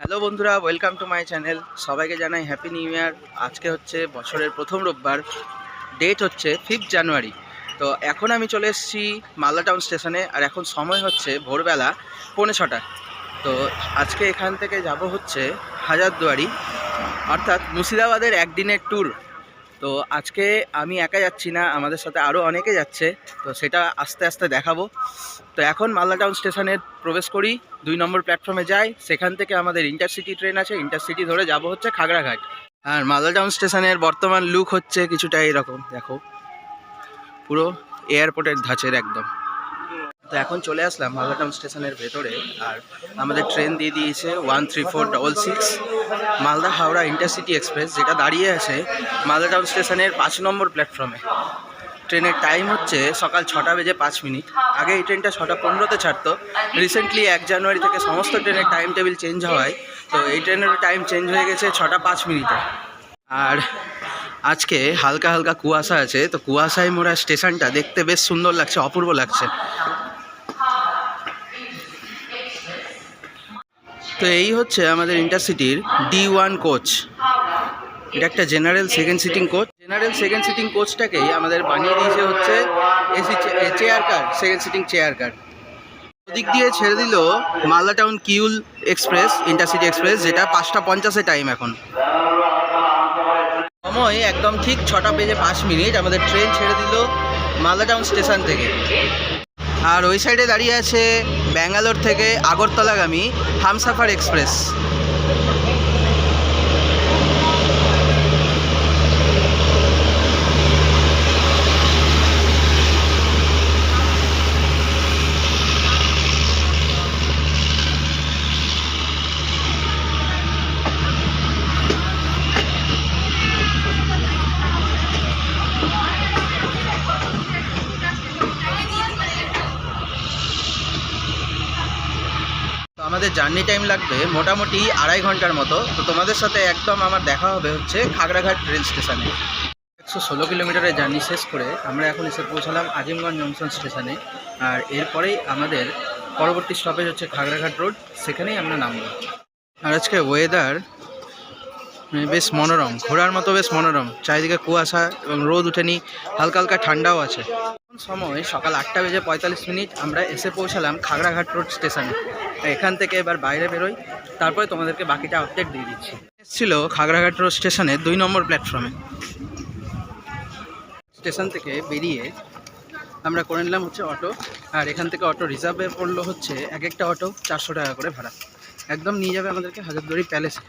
Hello বন্ধুরা welcome to my channel সবাইকে জানাই হ্যাপি নিউ ইয়ার আজকে হচ্ছে বছরের প্রথম রোববার। ডেট হচ্ছে ফিফথ জানুয়ারি তো এখন আমি চলে এসেছি মালদা টাউন স্টেশনে আর এখন সময় হচ্ছে ভোরবেলা পৌনে ছটা তো আজকে এখান থেকে যাব হচ্ছে হাজারদুয়ারি, অর্থাৎ মুর্শিদাবাদের একদিনের ট্যুর তো আজকে আমি একা যাচ্ছি না, আমাদের সাথে আরও অনেকে যাচ্ছে, তো সেটা আস্তে আস্তে দেখাবো। তো এখন মালদা টাউন স্টেশনে প্রবেশ করি, দুই নম্বর প্ল্যাটফর্মে যাই, সেখান থেকে আমাদের ইন্টারসিটি ট্রেন আছে ইন্টারসিটি ধরে যাব হচ্ছে খাগড়াঘাট। আর মালদা টাউন স্টেশনের বর্তমান লুক হচ্ছে কিছুটা এরকম, দেখো। পুরো এয়ারপোর্টের ধাঁচের একদম। তো এখন চলে আসলাম মালদাটাউন স্টেশনের ভেতরে, আর আমাদের ট্রেন দিয়ে দিয়েছে one three four double six Malda Howrah intercity express, যেটা দাঁড়িয়ে আছে মালদা টাউন স্টেশনের পাঁচ নম্বর প্ল্যাটফর্মে। ট্রেনের টাইম হচ্ছে সকাল ছটা বেজে পাঁচ মিনিট। আগে এই ট্রেনটা ছটা পনেরোতে ছাড়তো। রিসেন্টলি এক জানুয়ারি থেকে সমস্ত ট্রেনের টাইম টেবিল চেঞ্জ হওয়ায়, তো এই ট্রেনের টাইম চেঞ্জ হয়ে গেছে ছটা পাঁচ মিনিটে। আর আজকে হালকা হালকা কুয়াশা আছে, তো কুয়াশায় মোড়া স্টেশনটা দেখতে বেশ সুন্দর লাগছে, অপূর্ব লাগছে। তো এই হচ্ছে আমাদের ইন্টারসিটির ডি ওয়ান কোচ এটা একটা general second sitting coach general second sitting কোচটাকেই আমাদের বানিয়ে দিয়েছে হচ্ছে AC chair car second sitting chair car ওদিক দিয়ে ছেড়ে দিল Malda town Kiul express intercity express, যেটা পাঁচটা পঞ্চাশে টাইম এখন। সময় একদম ঠিক ছটা বেজে পাঁচ মিনিট, আমাদের ট্রেন ছেড়ে দিল মালদা টাউন স্টেশন থেকে। আর ওই সাইডে দাঁড়িয়ে আছে ব্যাঙ্গালোর থেকে আগরতলাগামী হামসাফার এক্সপ্রেস। জার্নি টাইম লাগবে মোটামুটি আড়াই ঘণ্টার মতো। তো তোমাদের সাথে একদম আমার দেখা হবে হচ্ছে খাগড়াঘাট রেল স্টেশনে একশো ষোলো কিলোমিটারের জার্নি শেষ করে আমরা এখন এসে পৌঁছালাম আজিমগঞ্জ জংশন স্টেশনে আর এরপরেই আমাদের পরবর্তী স্টপেজ হচ্ছে খাগড়াঘাট রোড সেখানেই আমরা নামবো। আর আজকে ওয়েদার বেশ মনোরম, ঘোরার মতো বেশ মনোরম। চারিদিকে কুয়াশা এবং রোদ উঠেনি, হালকা হালকা ঠান্ডাও আছে। সময় সকাল আটটা বেজে পঁয়তাল্লিশ মিনিট আমরা এসে পৌঁছালাম খাগড়াঘাট রোড স্টেশনে। এখান থেকে এবার বাইরে বেরোই, তারপরে তোমাদেরকে বাকিটা আপডেট দিয়ে দিচ্ছি। এসেছিল খাগড়াঘাট রোড স্টেশনে দুই নম্বর প্ল্যাটফর্মে স্টেশন থেকে বেরিয়ে আমরা করে নিলাম হচ্ছে অটো, আর এখান থেকে অটো রিজার্ভে পড়ল হচ্ছে এক একটা অটো চারশো টাকা করে ভাড়া। একদম নিয়ে যাবে আমাদেরকে হাজারদুয়ারি প্যালেসে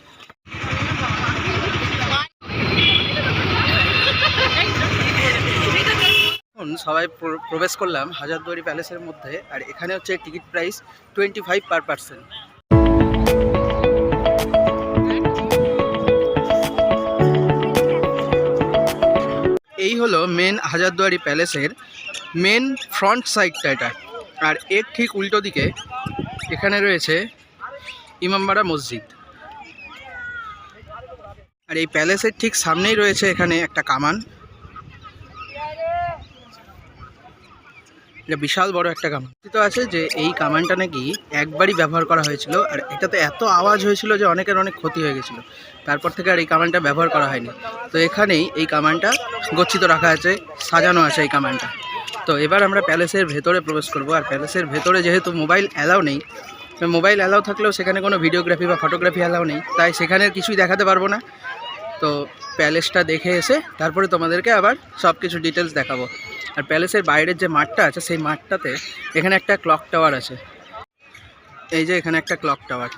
সবাই প্র- প্রবেশ করলাম হাজারদুয়ারি প্যালেসের মধ্যে, আর এখানে হচ্ছে ticket price twenty five per percent এই হলো মেন হাজারদুয়ারি প্যালেসের মেন ফ্রন্ট সাইডটা এটা। আর এর ঠিক উল্টো দিকে এখানে রয়েছে ইমামবাড়া মসজিদ। আর এই প্যালেসের ঠিক সামনেই রয়েছে এখানে একটা কামান। এটা বিশাল বড় একটা কামান। তো আছে যে এই কামানটা নাকি একবারই ব্যবহার করা হয়েছিল আর এটাতে এত আওয়াজ হয়েছিল যে অনেকের অনেক ক্ষতি হয়ে গেছিল। তারপর থেকে আর এই কামানটা ব্যবহার করা হয়নি। তো এখানেই এই কামানটা গচ্ছিত রাখা আছে, সাজানো আছে এই কামানটা। তো এবার আমরা প্যালেসের ভেতরে প্রবেশ করব আর প্যালেসের ভেতরে যেহেতু মোবাইল অ্যালাউ নেই, মোবাইল অ্যালাউ থাকলেও সেখানে কোনো ভিডিওগ্রাফি বা ফটোগ্রাফি অ্যালাউ নেই, তাই সেখানে কিছুই দেখাতে পারব না। তো প্যালেসটা দেখে এসে তারপরে তোমাদেরকে আবার সব কিছু ডিটেলস দেখাবো। আর প্যালেসের বাইরের যে মাঠটা আছে, সেই মাঠটাতে এখানে একটা ক্লক টাওয়ার আছে। এই যে এখানে একটা ক্লক টাওয়ার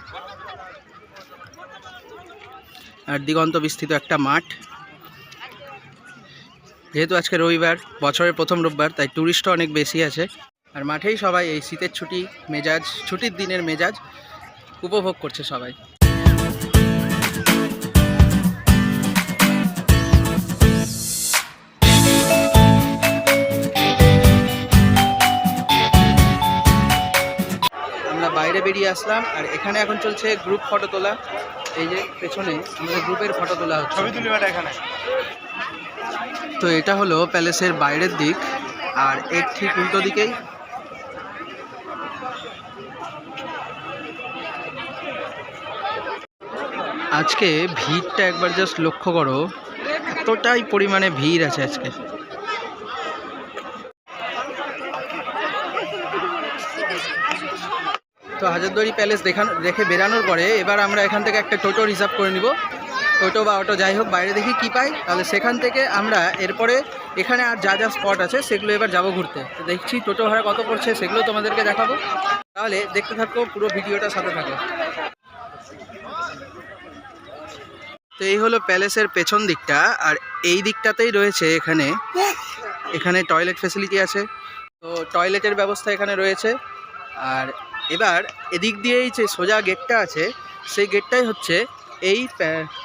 আর দিগন্ত বিস্তৃত একটা মাঠ। যেহেতু আজকে রবিবার, বছরের প্রথম রোববার, তাই ট্যুরিস্টও অনেক বেশি আছে। আর মাঠেই সবাই এই শীতের ছুটি, মেজাজ, ছুটির দিনের মেজাজ উপভোগ করছে সবাই। বেরিয়ে আসলাম আর এখানে এখন চলছে গ্রুপ ফটো তোলা। এই যে পেছনে আমাদের গ্রুপের ফটো তোলা হচ্ছে। ছবি তুলি বেটা এখানে। তো এটা হলো প্যালেসের বাইরের দিক আর এর ঠিক উল্টো দিকেই আজকে ভিড়টা একবার জাস্ট লক্ষ্য করো এতটাই পরিমাণে ভিড় আছে আজকে তো হাজারদুয়ারি প্যালেস দেখানো, দেখে বেরানোর পরে এবার আমরা এখান থেকে একটা টোটো রিজার্ভ করে নিব। টোটো বা অটো যাই হোক, বাইরে দেখি কি পাই। তাহলে সেখান থেকে আমরা এরপরে এখানে আর যা যা স্পট আছে, সেগুলো এবার যাব ঘুরতে। তো দেখছি টোটো ভাড়া কত পড়ছে, সেগুলো তোমাদেরকে দেখাবো। তাহলে দেখতে থাকো, পুরো ভিডিওটা সাথে থাকো। তো এই হলো প্যালেসের পেছন দিকটা, আর এই দিকটাতেই রয়েছে এখানে এখানে টয়লেট ফেসিলিটি আছে। তো টয়লেটের ব্যবস্থা এখানে রয়েছে। আর এবার এদিক দিয়েই যে সোজা গেটটা আছে, সেই গেটটাই হচ্ছে এই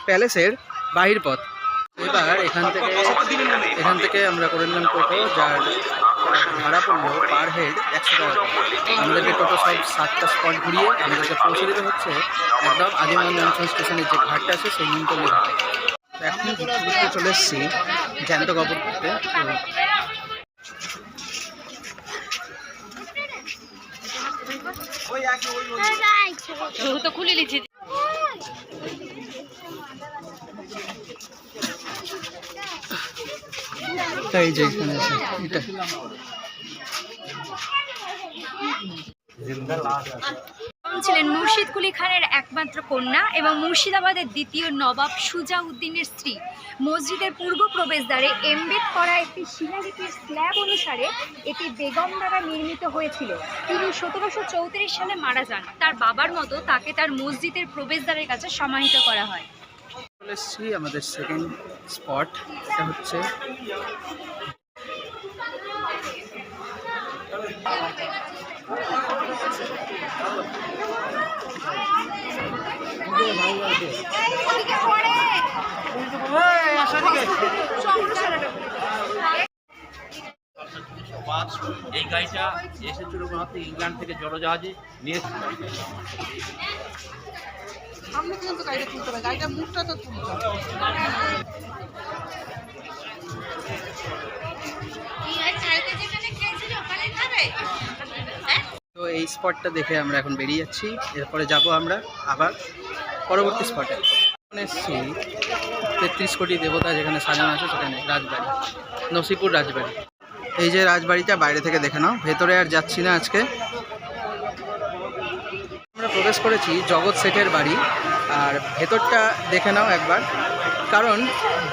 প্যালেসের বাহির পথ। এবার এখান থেকে এখান থেকে আমরা করে নিলাম টোটো, যার ভাড়া পড়ল পার হেড একশো টাকা আমাদেরকে টোটো সব সাতটা স্পট ঘুরিয়ে আমাদেরকে পৌঁছে দিতে হচ্ছে। একদম আজিমগঞ্জ জংশন স্টেশনের যে ঘাটটা আছে, সেই নিমতলি ঘাটে এখন চলে এসেছি জ্যান্ত কাপড় করতে তো খুলে লিছি এই যে এখানে আছে এটা। কুলি খানের একমাত্র কন্যা এবং মুর্শিদাবাদের দ্বিতীয় নবাব সুজাউদ্দিনের স্ত্রী। মসজিদের পূর্ব প্রবেশদ্বারে এমবেড করা একটি শিলালিপির স্ল্যাব অনুসারে এটি বেগম দ্বারা নির্মিত হয়েছিল। তিনি সতেরোশো চৌত্রিশ সালে মারা যান। তার বাবার মতো তাকে তার মসজিদের প্রবেশদ্বারের কাছে সমাহিত করা হয়। আমাদের সেকেন্ড স্পট এটা হচ্ছে এই গাড়িটা এসেছিল মাত্র ইংল্যান্ড থেকে জলজাহাজে নিয়ে। সামনে পর্যন্ত গাড়িটা তুলতে হবে গাড়িটার মুখটা তো তুলতে হবে এই স্পটটা দেখে আমরা এখন বেরিয়ে যাচ্ছি। এরপরে যাব আমরা আবার পরবর্তী স্পটে এসেছি তেত্রিশ কোটি দেবতা যেখানে সাজানো আছে, সেখানে রাজবাড়ি, নসিপুর রাজবাড়ি। এই যে রাজবাড়িটা বাইরে থেকে দেখে নাও, ভেতরে আর যাচ্ছি না আজকে। আমরা প্রবেশ করেছি জগৎ শেঠের বাড়ি, আর ভেতরটা দেখে নাও একবার। কারণ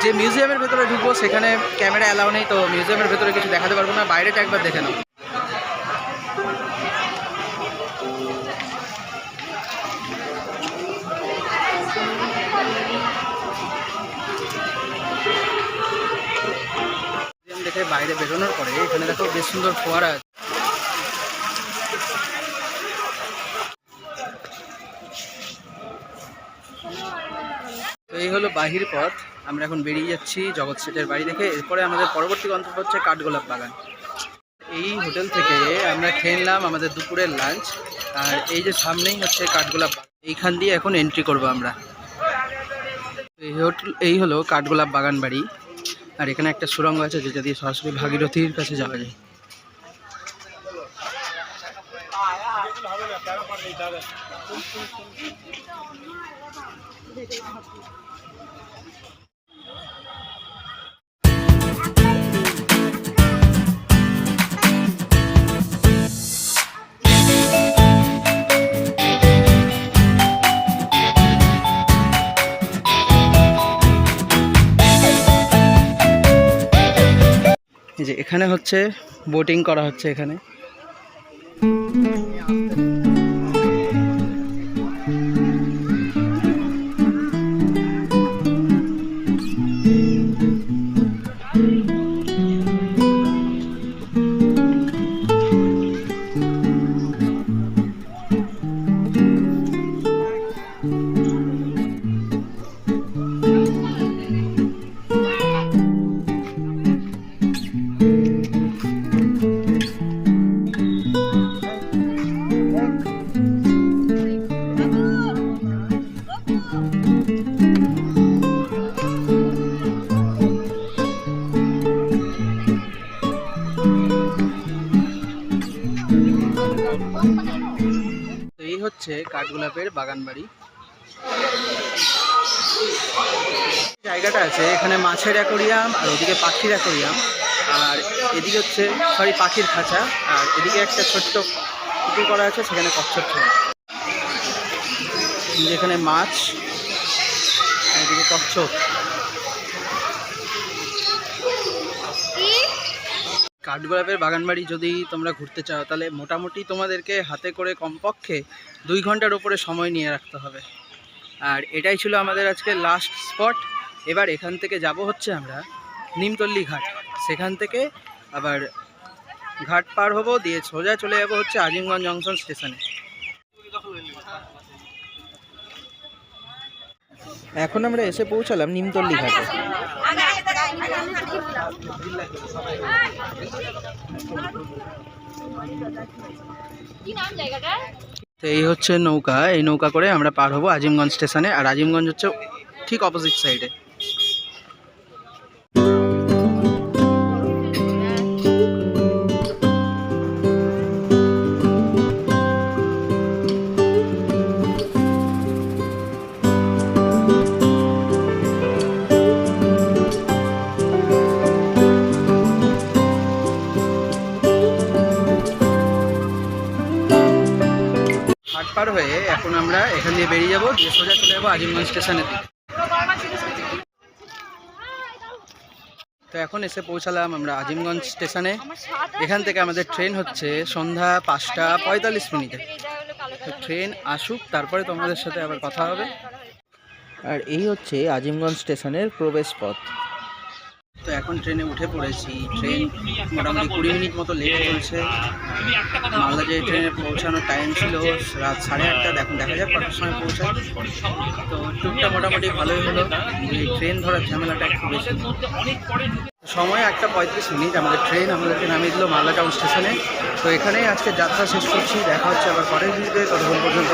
যে মিউজিয়ামের ভেতরে ঢুকবো, সেখানে ক্যামেরা অ্যালাউ নেই, তো মিউজিয়ামের ভেতরে কিছু দেখাতে পারব না, বাইরেটা একবার দেখে নাও। দেখে বাইরে বেরোনোর পরে এখানে দেখো বেশ সুন্দর ফোয়ারা আছে। তো এই হলো বাহির পথ। আমরা এখন বেরিয়ে যাচ্ছি জগৎ সেটের বাড়ি দেখে। এরপরে আমাদের পরবর্তী গন্তব্য হচ্ছে কাঠগোলাপ বাগান। এই হোটেল থেকে আমরা খেয়ে নিলাম আমাদের দুপুরের লাঞ্চ। আর এই যে সামনেই হচ্ছে কাঠগোলাপ বাগান। এইখান দিয়ে এখন এন্ট্রি করব আমরা। এই হোটেল এই হলো কাঠগোলাপ বাগান বাড়ি। আর এখানে একটা সুরঙ্গ আছে যেটা দিয়ে সরাসরি ভাগীরথীর কাছে যাওয়া যায়। এখানে হচ্ছে বোটিং করা হচ্ছে এখানে। হচ্ছে কাঠগোলাপের বাগান বাড়ি জায়গাটা আছে, এখানে মাছের অ্যাকোরিয়াম আর ওদিকে পাখির অ্যাকোরিয়াম। আর এদিকে হচ্ছে, সরি, পাখির খাঁচা। আর এদিকে একটা ছোট্ট পুকুর করা আছে, সেখানে কচ্ছপ ছিল যেখানে মাছ, এদিকে কচ্ছপ। কাঠগোলাপের বাগানবাড়ি যদি তোমরা ঘুরতে চাও, তাহলে মোটামুটি তোমাদেরকে হাতে করে কমপক্ষে দুই ঘণ্টার উপরে সময় নিয়ে রাখতে হবে। আর এটাই ছিল আমাদের আজকে লাস্ট স্পট এবার এখান থেকে যাব হচ্ছে আমরা নিমতল্লি ঘাট। সেখান থেকে আবার ঘাট পার হব, দিয়ে সোজা চলে যাব হচ্ছে আজিমগঞ্জ জংশন স্টেশনে। এখন আমরা এসে পৌঁছালাম নিমতল্লি ঘাটে। তো এই হচ্ছে নৌকা, এই নৌকা করে আমরা পার হব আজিমগঞ্জ স্টেশনে। আর আজিমগঞ্জ হচ্ছে ঠিক অপোজিট সাইডে এখন দিয়ে বেরিয়ে যাব দিয়ে সোজা চলে যাব আজিমগঞ্জ স্টেশনের দিকে। তো এখন এসে পৌঁছালাম আমরা আজিমগঞ্জ স্টেশনে। এখান থেকে আমাদের ট্রেন হচ্ছে সন্ধ্যা পাঁচটা পঁয়তাল্লিশ মিনিটে। তো ট্রেন আসুক, তারপরে তোমাদের সাথে আবার কথা হবে। আর এই হচ্ছে আজিমগঞ্জ স্টেশনের প্রবেশ পথ। তো এখন ট্রেনে উঠে পড়েছি। ট্রেন মোটামুটি কুড়ি মিনিট মতো লেট চলছে। মালদা যে ট্রেনে পৌঁছানোর টাইম ছিল, রাত সাড়ে আটটা এখন দেখা যাক কটার সময় পৌঁছায়। তো ট্যুরটা মোটামুটি ভালোই হলো। ট্রেন ধরার ঝামেলাটা একটু বেশি। সময় একটা পঁয়ত্রিশ মিনিট। আমাদের ট্রেন আমাদেরকে নামিয়ে দিল মালদা টাউন স্টেশনে তো এখানেই আজকে যাত্রা শেষ করছি। দেখা হচ্ছে আবার পরের ভিডিওতে। ততক্ষণ পর্যন্ত